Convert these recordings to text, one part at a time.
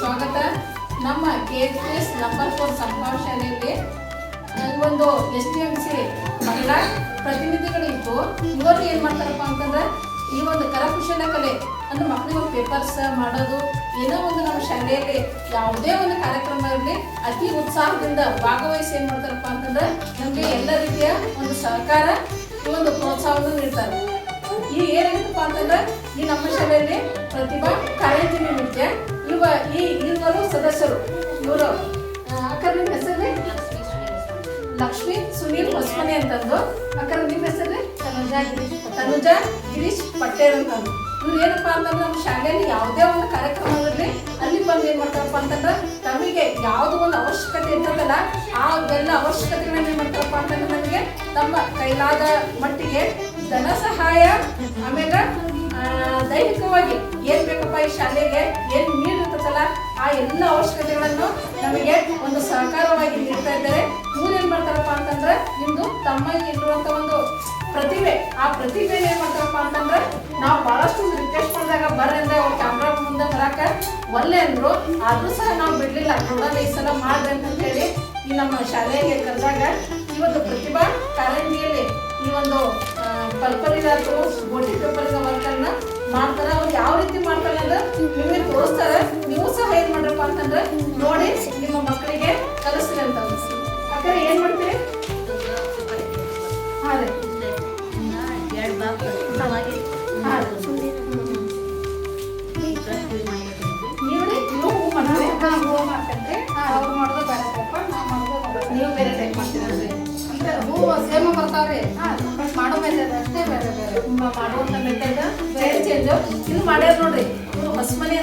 ಸ್ವಾಗತ. ನಮ್ಮ K S number four ಸಂಭಾವ ಶಾಲೆಯಲ್ಲಿ ಒಂದು ಎಸ್ ಟಿ ಎಂ ಸಿ ಮಹಿಳಾ ಪ್ರತಿನಿಧಿಗಳಿತ್ತು ಇವರು ಏನು ಮಾಡ್ತಾರಪ್ಪ ಅಂತಂದ್ರೆ, ಈ ಒಂದು ಕರಕುಶಲ ಕಲೆ ಅಂದ್ರೆ ಮಕ್ಕಳಿಗೆ ಪೇಪರ್ಸ್ ಮಾಡೋದು, ಏನೋ ಒಂದು ಶಾಲೆಯಲ್ಲಿ ಯಾವುದೇ ಒಂದು ಕಾರ್ಯಕ್ರಮ ಇರಲಿ ಅತಿ ಉತ್ಸಾಹದಿಂದ ಭಾಗವಹಿಸಿ ಏನು ಮಾಡ್ತಾರಪ್ಪ ಅಂತಂದ್ರೆ ನಮಗೆ ಎಲ್ಲ ರೀತಿಯ ಒಂದು ಸಹಕಾರ ಒಂದು ಪ್ರೋತ್ಸಾಹವನ್ನು ನೀಡ್ತಾರೆ. ಈ ಏನಾಗಿತ್ತಪ್ಪ ಅಂತಂದ್ರೆ ಈ ನಮ್ಮ ಶಾಲೆಯಲ್ಲಿ ಪ್ರತಿಭಾ ಕಾರಂಜಿನಿ ನೃತ್ಯ ಇವ ಈ ಇವರು ಸದಸ್ಯರು ಇವರು ಅಕ್ಕ ನಿಮ್ಮ ಹೆಸರೇ ಲಕ್ಷ್ಮಿ ಸುನೀಲ್ ಹೊಸ್ಮನೆ ಅಂತಂದು. ಅಕ್ಕ ನಿಮ್ಮ ಹೆಸರೇ ತನುಜಾ ಗಿರೀಶ್ ಪಟೇಲ್ ಅಂತಂದು. ಇವ್ರು ಏನಪ್ಪ ಅಂತಂದ್ರೆ ನಮ್ಮ ಶಾಲೆಯಲ್ಲಿ ಯಾವುದೇ ಒಂದು ಕಾರ್ಯಕ್ರಮ ಅಲ್ಲಿ ಬಂದು ಏನು ಮಾಡ್ತಾರಪ್ಪ ಅಂತಂದ್ರೆ ನಮಗೆ ಯಾವುದೋ ಒಂದು ಅವಶ್ಯಕತೆ ಇರ್ತದಲ್ಲ, ಆ ಅವಶ್ಯಕತೆಗಳನ್ನ ಏನ್ ಮಾಡ್ತಾರಪ್ಪ ಅಂತಂದ್ರೆ ನಮಗೆ ತಮ್ಮ ಕೈಲಾದ ಮಟ್ಟಿಗೆ ಧನ ಸಹಾಯ, ಆಮೇಲೆ ದೈಹಿಕವಾಗಿ ಏನ್ ಬೇಕಪ್ಪ ಈ ಶಾಲೆಗೆ, ಏನ್ ನೀಡಿರ್ತದಲ್ಲ, ಆ ಎಲ್ಲ ಅವಶ್ಯಕತೆಗಳನ್ನು ನಮಗೆ ಒಂದು ಸಹಕಾರವಾಗಿ ನೀಡ್ತಾ ಇದ್ದಾರೆ. ಇವ್ರು ಏನ್ ಮಾಡ್ತಾರಪ್ಪ ಅಂತಂದ್ರೆ ನಿಮ್ದು ತಮ್ಮಲ್ಲಿ ಇರುವಂತ ಒಂದು ಪ್ರತಿಭೆ, ಆ ಪ್ರತಿಭೆ ಏನ್ ಮಾಡ್ತಾರಪ್ಪ ಅಂತಂದ್ರೆ ನಾವು ಬಹಳಷ್ಟು ರಿಕ್ವೆಸ್ಟ್ ಮಾಡಿದಾಗ ಬರ್ರಿ ಅಂದ್ರೆ ಅವ್ರ ಕ್ಯಾಮ್ರಾ ಮುಂದೆ ಬರಾಕ ಒಲ್ಲೆ ಅಂದ್ರು ಅದು ಸಹ ನಾವು ಬಿಡ್ಲಿಲ್ಲ. ನೋಡಲ್ಲ ಈ ಸಲ ಮಾಡ್ರಿ ಅಂತ ಹೇಳಿ ಈ ನಮ್ಮ ಶಾಲೆಗೆ ಕರೆದಾಗ ಇವತ್ತು ಪ್ರತಿಭಾ ಕಾರಂಜಿಯಲ್ಲಿ ಈ ಒಂದು ಪಲ್ಪರಿಗಾದ್ರು ಗೋಟಿ ಪೇಪರ್ಗ ಅನ್ನ ಮಾಡ್ತಾರೆ. ಅವ್ರು ಯಾವ ರೀತಿ ಮಾಡ್ತಾರೆ ಅಂದ್ರೆ ಬೇರೆ ಬೇರೆ ಮ- ಮಾಡುವಂತ ಮೆಥಡ್ ಬೇರೆ ಚೇಂಜ್ ಇದು ಮಾಡ್ಯಾರ ನೋಡ್ರಿ ಹೊಸ ಮನೆ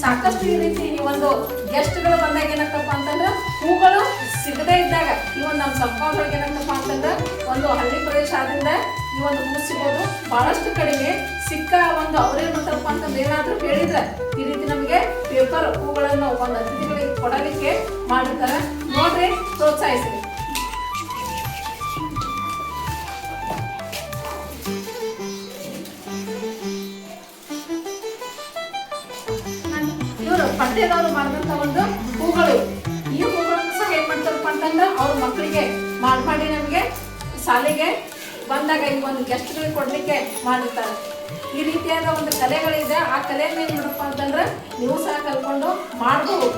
ಸಾಕಷ್ಟು ಈ ರೀತಿ ಈ ಒಂದು ಗೆಸ್ಟ್ಗಳು ಬಂದಾಗ ಏನಾಗ್ತಪ್ಪ ಅಂತಂದ್ರೆ ಹೂಗಳು ಸಿಗದೇ ಇದ್ದಾಗ, ಈ ಒಂದು ನಮ್ಮ ಸಂಪಾದೊಳಗೆ ಏನಾಗ್ತಪ್ಪ ಅಂತಂದ್ರೆ ಒಂದು ಹಳ್ಳಿ ಪ್ರದೇಶ ಆದ್ರಿಂದ ಈ ಒಂದು ಹೂ ಸಿಗೋದು ಬಹಳಷ್ಟು ಕಡಿಮೆ. ಸಿಕ್ಕ ಒಂದು ಅವ್ರೇನು ಮಾಡ್ತಾರಪ್ಪ ಅಂತಂದ್ರೆ ಏನಾದರೂ ಹೇಳಿದ್ರೆ ಈ ರೀತಿ ನಮಗೆ ಪೇಪರ್ ಹೂಗಳನ್ನು ಒಂದು ಅತಿಥಿಗಳಿಗೆ ಕೊಡಲಿಕ್ಕೆ ಮಾಡಿರ್ತಾರೆ. ನೋಡ್ರಿ, ಪ್ರೋತ್ಸಾಹಿಸ್ರಿ. ಪಠ್ಯದವರು ಮಾಡಿದಂತ ಒಂದು ಹೂಗಳು. ಈ ಹೂಗಳನ್ನು ಸಹ ಏನ್ ಮಾಡ್ತಾರಪ್ಪ ಅಂತಂದ್ರೆ ಅವ್ರ ಮಕ್ಕಳಿಗೆ ಮಾಡಿ ಮಾಡಿ ನಮಗೆ ಶಾಲೆಗೆ ಬಂದಾಗ ಈ ಒಂದು ಗೆಸ್ಟ್ಗಳಿಗೆ ಕೊಡ್ಲಿಕ್ಕೆ ಮಾಡಿರ್ತಾರೆ. ಈ ರೀತಿಯಾದ ಒಂದು ಕಲೆಗಳಿದೆ. ಆ ಕಲೆ ಏನ್ ಮಾಡಪ್ಪ ಅಂತಂದ್ರೆ ನೀವು ಸಹ ಕಲ್ಕೊಂಡು ಮಾಡಬಹುದು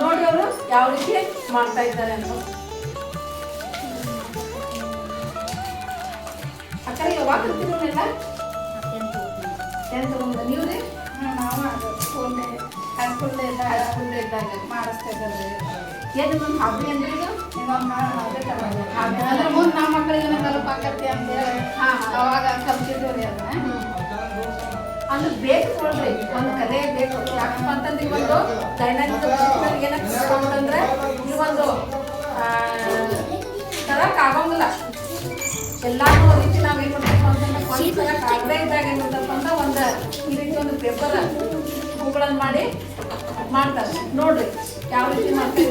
ನೋಡಿ ಅವರು ಯಾವ ರೀತಿ ಮಾಡ್ತಾ ಇದ್ದಾರೆ ಅಂತ. ಅಕ್ಕ ಯಾವಾಗ ಕಲ್ತಿರೋನೆಲ್ಲ ಟೆಂತ್ ನೀವು ರೀ ನಾವು ಅದು ಹೈಸ್ಕೂಲ್ನೇ ಇದ್ದಾಗ ಸ್ಕೂಲ್ ಇದ್ದಾಗ ಮಾಡಿಸ್ತಾ ಇದ್ದಾರೆ ಏನು ನಿಮ್ಮ ಹಾಬಿ ಅಂದ್ರೆ ಇದು? ಅದೇ ಥರ ಅಂದ್ರೆ ಮುಂದೆ ನಮ್ಮ ಮಕ್ಕಳಿಗೆ ಕಲಪಾಕತ್ತಿ ಅಂತೇಳಿ. ಅವಾಗ ಕಲ್ತಿದ್ವಿ ರೀ ಅದನ್ನ ಅಂದ್ರೆ ಬೇಕು ನೋಡ್ರಿ ಒಂದು ಕಲೆ ಬೇಕು. ಯಾಕಪ್ಪ ಅಂತಂದ್ರೆ ಇವತ್ತು ಒಂದು ದೈನಂದಿನ ಬದುಕಿನಲ್ಲಿ ಏನಾಗ್ತದೆ ಅಂತಂದ್ರೆ ಈ ಒಂದು ಆ, ತರಕ್ ಆಗಂಗಿಲ್ಲ. ಎಲ್ಲಾನು ರೀತಿ ನಾವು ಏನು ಮಾಡ್ಬೇಕು ಅಂತಂದ್ರೆ ಕೊಂಡ್ ತರಕ್ ಆಗದೇ ಇದ್ದಾಗ ಏನ್ ಒಂದು ಈ ರೀತಿ ಒಂದು ಪೇಪರ್ ಹೂಗಳನ್ನ ಮಾಡಿ ಮಾಡ್ತಾರೆ. ನೋಡ್ರಿ ಯಾವ ರೀತಿ ಮಾಡ್ತಾ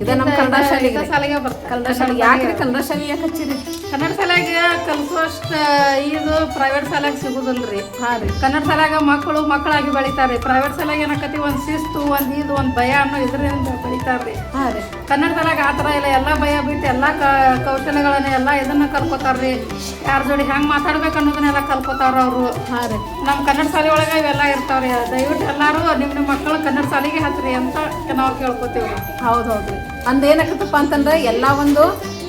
ಇದ ನಮ್ಮ ಕನ್ನಡ ಶಾಲೆಗೆ ಕನ್ನಡ ಶಾಲೆಗೆ. ಯಾಕ್ರಿ ಕನ್ನಡ ಶಾಲೆ ಯಾಕೆ ಹಚ್ಚಿರಿ? ಕನ್ನಡ ಶಾಲೆಗೆ ಕಲಿಸುವಷ್ಟು ಇದು ಪ್ರೈವೇಟ್ ಶಾಲೆಗೆ ಸಿಗುದಿಲ್ರಿ. ಹಾಂ ರೀ. ಕನ್ನಡ ಶಾಲೆಗೆ ಮಕ್ಕಳು ಮಕ್ಕಳಾಗಿ ಬೆಳಿತಾರೆ. ಪ್ರೈವೇಟ್ ಶಾಲೆಗೆ ಏನಕತಿ ಒಂದು ಶಿಸ್ತು ಒಂದು ಇದು ಒಂದು ಭಯ ಅನ್ನೋ ಇದರಿಂದ ಬೆಳಿತಾರ್ರಿ. ಹಾಂ ರೀ. ಕನ್ನಡ ಶಾಲೆಗೆ ಆ ಥರ ಇಲ್ಲ. ಎಲ್ಲ ಭಯ ಬಿಟ್ಟು ಎಲ್ಲ ಕ ಕೌಶಲ್ಯಗಳನ್ನ ಎಲ್ಲ ಇದನ್ನ ಕಲ್ಕೋತಾರ್ರಿ. ಯಾರ ಜೋಡಿ ಹೆಂಗೆ ಮಾತಾಡ್ಬೇಕು ಅನ್ನೋದನ್ನೆಲ್ಲ ಕಲ್ಕೋತಾರೆ ಅವರು. ಹಾಂ ರೀ. ನಮ್ಮ ಕನ್ನಡ ಶಾಲೆ ಒಳಗೆ ಇವೆಲ್ಲ ಇರ್ತಾವ್ರಿ. ದಯವಿಟ್ಟು ಎಲ್ಲರೂ ನಿಮ್ಮ ನಿಮ್ಮ ಮಕ್ಕಳು ಕನ್ನಡ ಶಾಲೆಗೆ ಹಚ್ಚ್ರಿ ಅಂತ ನಾವು ಕೇಳ್ಕೊತೀವಿ ಹೌದು ಹೌದು ಅಂದೇನಾಗತ್ತಪ್ಪ ಅಂತಂದ್ರೆ ಎಲ್ಲ ಒಂದು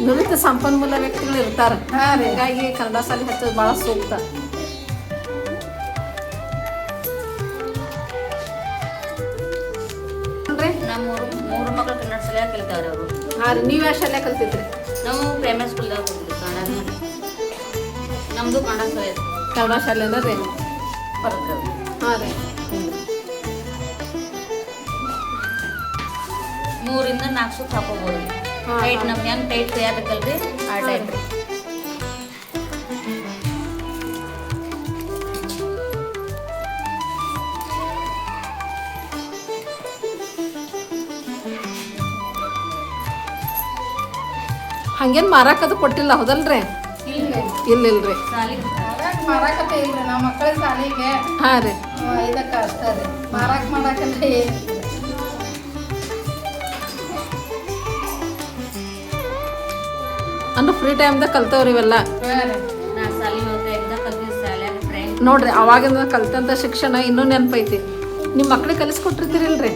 ನುರಿತ ಸಂಪನ್ಮೂಲ ವ್ಯಕ್ತಿಗಳು ಇರ್ತಾರೆ. ಹೀಗಾಗಿ ಕನ್ನಡ ಶಾಲೆ ಹಚ್ಚೋದು ಭಾಳ ಸೂಕ್ತ. ನಮ್ಮ ಮೂರು ಮಕ್ಕಳು ಕನ್ನಡ ಶಾಲೆಯಾಗ ಕಲಿತಾವ್ರಿ ಅವರು. ಹಾಂ ರೀ. ನೀವು ಯಾವ ಶಾಲೆ ಕಲ್ತಿದ್ರಿ? ನಾವು ಪ್ರೈಮರಿ ಸ್ಕೂಲ್ದಾಗ ಹೋಗಿದ್ವಿ ಕನ್ನಡ ನಮ್ಮದು ಕನ್ನಡ ಶಾಲೆ. ಕನ್ನಡ ಶಾಲೆನ ರೀ? ಬರುತ್ತೆ. ಹಾಂ ರೀ. ಮೂರಿಂದ ನಾಲ್ಕು ಸುತ್ತ ಹಾಕೋಬೋದು ಟೈಟ್ ನಮ್ಗೆ ಹೆಂಗೆ ಟೈಟ್ ಕೈಯಾಗಬೇಕಲ್ರಿ ಆ ಟೈಪ್ ಹಂಗೇನ್ ಮಾರಾಕದು ಕೊಟ್ಟಿಲ್ಲ ಹೌದಲ್ರಿ? ಇಲ್ಲ ಇಲ್ರಿ ಶಾಲಿಗೆ ಮಾರಾಕ್ ಮಾರಾಕತೆ ಇಲ್ರಿ ನಮ್ಮ ಮಕ್ಕಳ ಸಾಲಿಗೆ. ಹಾಂ ರೀ. ಇದಕ್ಕೆ ಅಷ್ಟೇ ರೀ. ಮಾರಾಕ ಮಾಡಾಕಂದ್ರೆ ಏನು ಅಂದ್ರೆ ಫ್ರೀ ಟೈಮ್ದಾಗ ಕಲ್ತವ್ರಿ ಇವೆಲ್ಲ. ನೋಡ್ರಿ, ಅವಾಗಿಂದ ಕಲ್ತಂತ ಶಿಕ್ಷಣ ಇನ್ನೂ ನೆನಪೈತಿ. ನಿಮ್ಮ ಮಕ್ಳಿಗೆ ಕಲಿಸ್ಕೊಟ್ಟಿರ್ತೀರಿ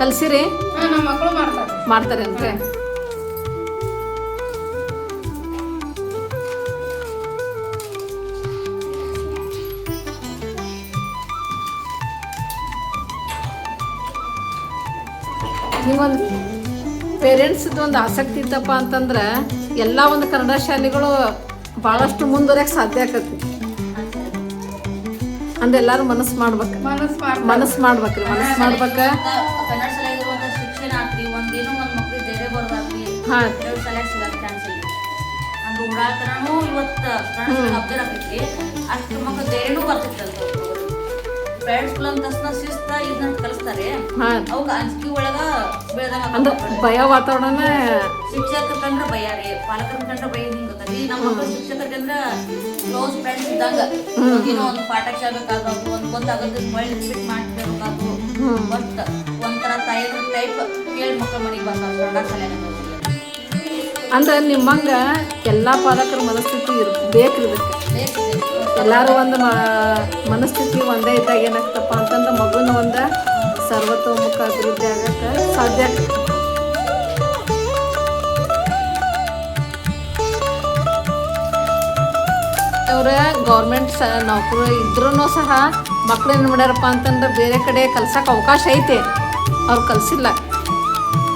ಕಲ್ಸಿರಿ. ಮಾಡ್ತಾರೆ ನಿಮ್ಗೊಂದು ಪೇರೆಂಟ್ಸ್ದು ಒಂದು ಆಸಕ್ತಿ ಇತ್ತಪ್ಪ ಅಂತಂದ್ರೆ ಎಲ್ಲ ಒಂದು ಕನ್ನಡ ಶಾಲೆಗಳು ಭಾಳಷ್ಟು ಮುಂದುವರಿಯಕ್ಕೆ ಸಾಧ್ಯ ಆಕತಿ ಅಂದ್ರೆ ಎಲ್ಲರೂ ಮನಸ್ಸು ಮಾಡ್ಬೇಕು. ಮನಸ್ಸು ಮಾಡ್ಬೇಕು. ಮನಸ್ಸು ಮಾಡ್ಬೇಕ್ರಿ ಮನಸ್ಸು ಮಾಡ್ಬೇಕ. ಇವತ್ತು ಅಷ್ಟು ಮಕ್ಳು ಧೈರ್ಯನೂ ಬರ್ತೈತಿ ಪ್ರೈವೇಟ್ ಅಂತ ತಕ್ಷಣ ಶಿಸ್ತ ಇದನ್ನ ಕಲಿಸ್ತಾರೆ. ಅವಕ್ಕೆ ಅಂಜಿಕೆ ಒಳಗ ಬೆಳೆದಂಗ ಅಂದ್ರೆ ಭಯ ವಾತಾವರಣ ಶಿಕ್ಷಕರ ಕಂಡ್ರೆ ಭಯ ರೀ. ಪಾಲಕರ ಕಂಡ್ರೆ ಭಯ ಹಿಂಗ್ ನಮ್ಮ ಮಕ್ಕಳು ಶಿಕ್ಷಕರ ಕಂಡ್ರೆ ಕ್ಲೋಸ್ ಫ್ರೆಂಡ್ಸ್ ಇದ್ದಂಗ. ಏನೋ ಒಂದು ಪಾಠ ಕೇಳ್ಬೇಕಾದ್ರು ಒಂದು ಗೊತ್ತಾಗೋದು ರಿಪೀಟ್ ಮಾಡ್ತಿರ್ಬೇಕಾದ್ರು ಬಟ್ ಒಂಥರ ತಾಯಿ ಟೈಪ್ ಕೇಳಿ ಮಕ್ಕಳು ಮನೆಗೆ ಬಂದಾಗ ಅಂದ್ರೆ ನಿಮ್ಮಂಗ ಎಲ್ಲ ಪಾಲಕರ ಮನಸ್ಥಿತಿ ಇರ್ ಬೇಕ್ರಿ ಇದಕ್ಕೆ ಎಲ್ಲರೂ ಒಂದು ಮನಸ್ಥಿತಿ ಒಂದೇ ಇದ್ದಾಗ ಏನಾಗ್ತಪ್ಪ ಅಂತಂದ್ರೆ ಮಗುನ ಒಂದು ಸರ್ವತೋಮುಖ ಅಭಿವೃದ್ಧಿ ಆಗಕ್ಕೆ ಸಾಧ್ಯ ಅವರ ಗೌರ್ಮೆಂಟ್ ಸ ನೌಕರಿ ಇದ್ರೂ ಸಹ ಮಕ್ಳು ಏನು ಮಾಡ್ಯಾರಪ್ಪ ಅಂತಂದ್ರೆ ಬೇರೆ ಕಡೆ ಕಲ್ಸಕ್ಕೆ ಅವಕಾಶ ಐತೆ. ಅವ್ರು ಕಲಿಸಿಲ್ಲ.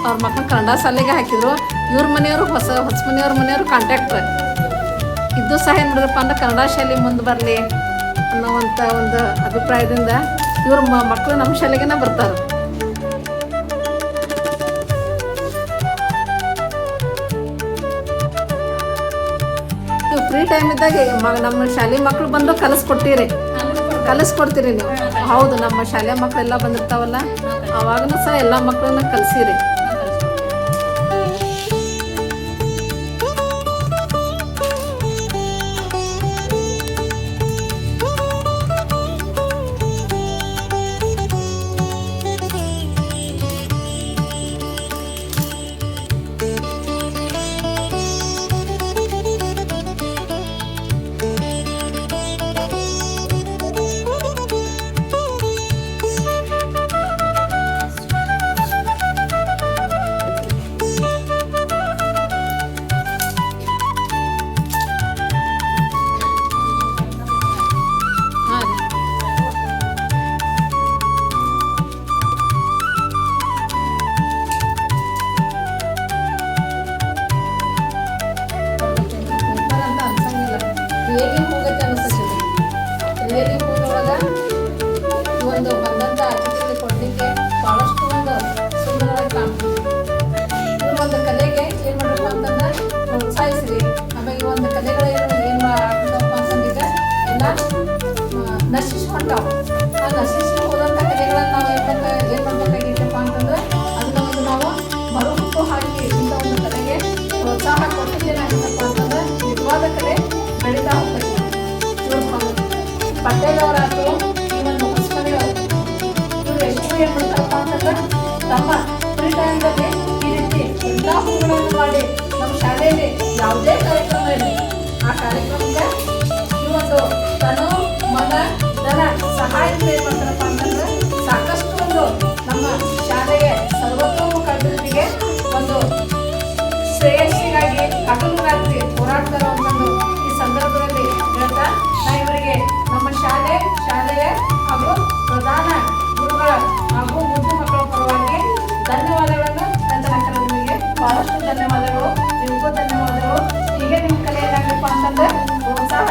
ಅವ್ರ ಮಕ್ಕಳು ಕನ್ನಡ ಶಾಲೆಗೆ ಹಾಕಿದ್ರು. ಇವ್ರ ಮನೆಯವರು ಹೊಸ ಹೊಸ ಮನೆಯವ್ರ ಮನೆಯವರು ಕಾಂಟ್ಯಾಕ್ಟ್ರ್ ಇದ್ದು ಸಹ ಏನು ಮಾಡಿದ್ರಪ್ಪ ಅಂದ್ರೆ ಕನ್ನಡ ಶಾಲೆ ಮುಂದೆ ಬರಲಿ ಅನ್ನೋವಂಥ ಒಂದು ಅಭಿಪ್ರಾಯದಿಂದ ಇವ್ರ ಮಕ್ಕಳು ನಮ್ಮ ಶಾಲೆಗೆನ ಬರ್ತಾರೆ. ಫ್ರೀ ಟೈಮ್ ಇದ್ದಾಗ ನಮ್ಮ ಶಾಲೆ ಮಕ್ಕಳು ಬಂದು ಕಲಿಸ್ಕೊಡ್ತೀರಿ ಕಲಿಸ್ಕೊಡ್ತೀರಿ ನೀವು. ಹೌದು, ನಮ್ಮ ಶಾಲೆ ಮಕ್ಕಳೆಲ್ಲ ಬಂದಿರ್ತಾವಲ್ಲ ಅವಾಗನೂ ಸಹ ಎಲ್ಲ ಮಕ್ಕಳನ್ನ ಕಲಿಸಿರಿ. ಇವಾಗ ಒಂದು ಬಂದಂಥ ಅತಿಥಿಗಳು ಕೊಡಲಿಕ್ಕೆ ಭಾಳಷ್ಟು ಒಂದು ಸುಂದರವಾಗಿ ಕಾಣ್ತೀವಿ ಒಂದು ಕಲೆಗೆ ಏನು ಮಾಡಬೇಕು ಅಂತಂದ್ರೆ ಪ್ರೋತ್ಸಾಹಿಸ್ರಿ. ಆಮೇಲೆ ಒಂದು ಕಲೆಗಳು ಏನು ಏನು ಆಗ್ತದಪ್ಪ ಅಂತಂದ್ರೆ ಎಲ್ಲ ನಶಿಸ್ಕೊಂಡಾವ ತಮ್ಮ ಫ್ರೀ ಟೈಮ್ದಲ್ಲಿ ಈ ರೀತಿ ಮಾಡಿ ನಮ್ಮ ಶಾಲೆಯಲ್ಲಿ ಯಾವುದೇ ಕಾರ್ಯಕ್ರಮ ಇರಲಿ ಆ ಕಾರ್ಯಕ್ರಮಕ್ಕೆ ಈ ಒಂದು ತನು, ಮಗ ಧನ ಸಹಾಯದಿಂದ ಏನ್ ಅಂತಂದ್ರೆ ಸಾಕಷ್ಟು ಒಂದು ನಮ್ಮ ಶಾಲೆಗೆ ಸರ್ವತೋಮುಖ ಅಭಿವೃದ್ಧಿಗೆ ಒಂದು ಶ್ರೇಯಸ್ಸಿಗಾಗಿ ಹಗಲು ರಾತ್ರಿ ಹೋರಾಡ್ತಾರ ಅಂತಂದು ಈ ಸಂದರ್ಭದಲ್ಲಿ ಹೇಳ್ತಾ ನಾ ಇವರಿಗೆ ನಮ್ಮ ಶಾಲೆ, ಶಾಲೆಯ ಹಾಗೂ ಪ್ರಧಾನ ಗುರುಗಳ ಬಹಳಷ್ಟು ಧನ್ಯವಾದಗಳು. ನಿಮಗೂ ಧನ್ಯವಾದಗಳು. ಹೀಗೆ ನಿಮ್ಮ ಕಲೆ ಏನಾಗಬೇಕು ಅಂತಂದ್ರೆ ಪ್ರೋತ್ಸಾಹ